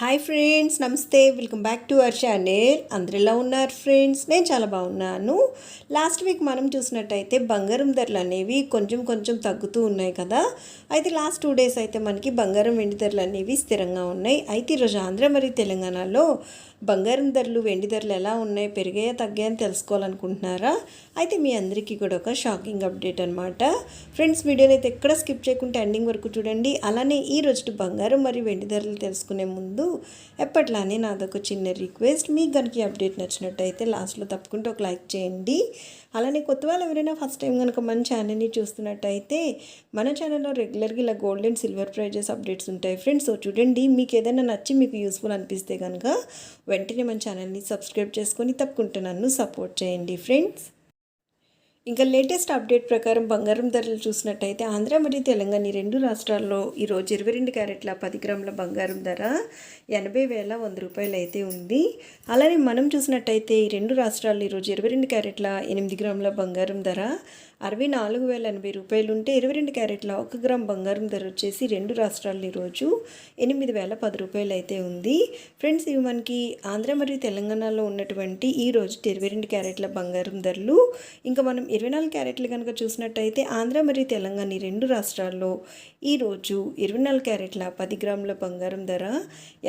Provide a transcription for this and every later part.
Hi friends నమస్తే. Welcome back to our channel అందరు ఎలా ఉన్నారు ఫ్రెండ్స్ నేను చాలా బాగున్నాను. లాస్ట్ వీక్ మనం చూసినట్టయితే బంగారం ధరలు అనేవి కొంచెం కొంచెం తగ్గుతూ ఉన్నాయి కదా. అయితే లాస్ట్ టూ డేస్ అయితే మనకి బంగారం వెండి ధరలు అనేవి స్థిరంగా ఉన్నాయి. అయితే ఈరోజు ఆంధ్ర మరియు తెలంగాణలో బంగారం ధరలు వెండి ధరలు ఎలా ఉన్నాయి పెరిగాయా తగ్గాయని తెలుసుకోవాలనుకుంటున్నారా? అయితే మీ అందరికీ కూడా ఒక షాకింగ్ అప్డేట్ అనమాట ఫ్రెండ్స్ వీడియోని అయితే ఎక్కడ స్కిప్ చేయకుండా ఎండింగ్ వరకు చూడండి. అలానే ఈ రోజు బంగారం మరియు వెండి ధరలు తెలుసుకునే ముందు ఎప్పట్లానే నాదొక చిన్న రిక్వెస్ట్. మీకు కనుక అప్డేట్ నచ్చినట్టయితే లాస్ట్లో తప్పకుండా ఒక లైక్ చేయండి. అలానే కొత్త వాళ్ళు ఎవరైనా ఫస్ట్ టైం కనుక మన ఛానల్ని చూస్తున్నట్టయితే మన ఛానల్లో రెగ్యులర్గా ఇలా gold and silver prizes updates ఉంటాయి ఫ్రెండ్స్. సో చూడండి మీకు ఏదైనా నచ్చి మీకు యూస్ఫుల్ అనిపిస్తే కనుక వెంటనే మన ఛానల్ని సబ్స్క్రైబ్ చేసుకొని తప్పకుండా నన్ను సపోర్ట్ చేయండి ఫ్రెండ్స్. ఇంకా లేటెస్ట్ అప్డేట్ ప్రకారం బంగారం ధరలు చూసినట్టయితే ఆంధ్ర మరియు తెలంగాణ ఈ రెండు రాష్ట్రాల్లో ఈరోజు ఇరవై రెండు క్యారెట్ల పది గ్రాముల బంగారం ధర ఎనభై వేల వంద రూపాయలు అయితే ఉంది. అలానే మనం చూసినట్టయితే ఈ రెండు రాష్ట్రాల్లో ఈరోజు ఇరవై రెండు క్యారెట్ల ఎనిమిది గ్రాముల బంగారం ధర అరవై నాలుగు వేల ఎనభై రూపాయలు ఉంటే ఇరవై రెండు క్యారెట్ల ఒక గ్రామ్ బంగారం ధర వచ్చేసి రెండు రాష్ట్రాల్లో ఈరోజు ఎనిమిది వేల పది రూపాయలు అయితే ఉంది. ఫ్రెండ్స్ ఇవి మనకి ఆంధ్ర మరియు తెలంగాణలో ఉన్నటువంటి ఈ రోజు ఇరవై రెండు క్యారెట్ల బంగారం ధరలు. ఇంకా మనం ఇరవై నాలుగు క్యారెట్లు కనుక చూసినట్టయితే ఆంధ్ర మరియు తెలంగాణ ఈ రెండు రాష్ట్రాల్లో ఈరోజు ఇరవై నాలుగు క్యారెట్ల పది గ్రాముల బంగారం ధర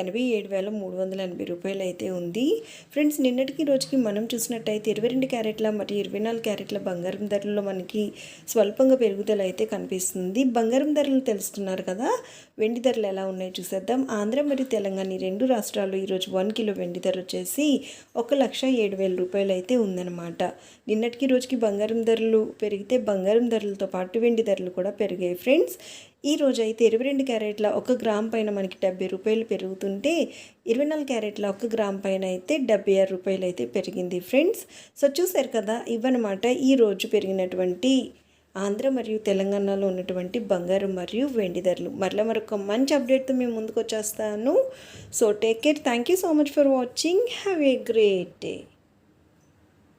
ఎనభై ఏడు వేల మూడు వందల ఎనభై రూపాయలు అయితే ఉంది. ఫ్రెండ్స్ నిన్నటికి రోజుకి మనం చూసినట్టయితే ఇరవై రెండు క్యారెట్ల మరియు ఇరవై నాలుగు క్యారెట్ల బంగారం ధరల్లో మనకి స్వల్పంగా పెరుగుదల అయితే కనిపిస్తుంది. బంగారం ధరలు తెలుసుకున్నారు కదా వెండి ధరలు ఎలా ఉన్నాయో చూసేద్దాం. ఆంధ్ర మరియు తెలంగాణ ఈ రెండు రాష్ట్రాల్లో ఈరోజు వన్ కిలో వెండి ధర వచ్చేసి ఒక లక్ష ఏడు వేల రూపాయలు అయితే ఉందన్నమాట. నిన్నటికి రోజుకి బంగారం బంగారం ధరలు పెరిగితే బంగారం ధరలతో పాటు వెండి ధరలు కూడా పెరిగాయి ఫ్రెండ్స్. ఈ రోజు అయితే ఇరవై రెండు క్యారెట్ల ఒక గ్రామ్ పైన మనకి డెబ్బై రూపాయలు పెరుగుతుంటే ఇరవై నాలుగు క్యారెట్ల ఒక గ్రామ్ పైన అయితే డెబ్బై ఆరు రూపాయలు అయితే పెరిగింది ఫ్రెండ్స్. సో చూసారు కదా ఇవన్నమాట ఈ రోజు పెరిగినటువంటి ఆంధ్ర మరియు తెలంగాణలో ఉన్నటువంటి బంగారం మరియు వెండి ధరలు. మరలా మరొక మంచి అప్డేట్తో మేము ముందుకు వచ్చేస్తాను. So take care thank you so much for watching have a great day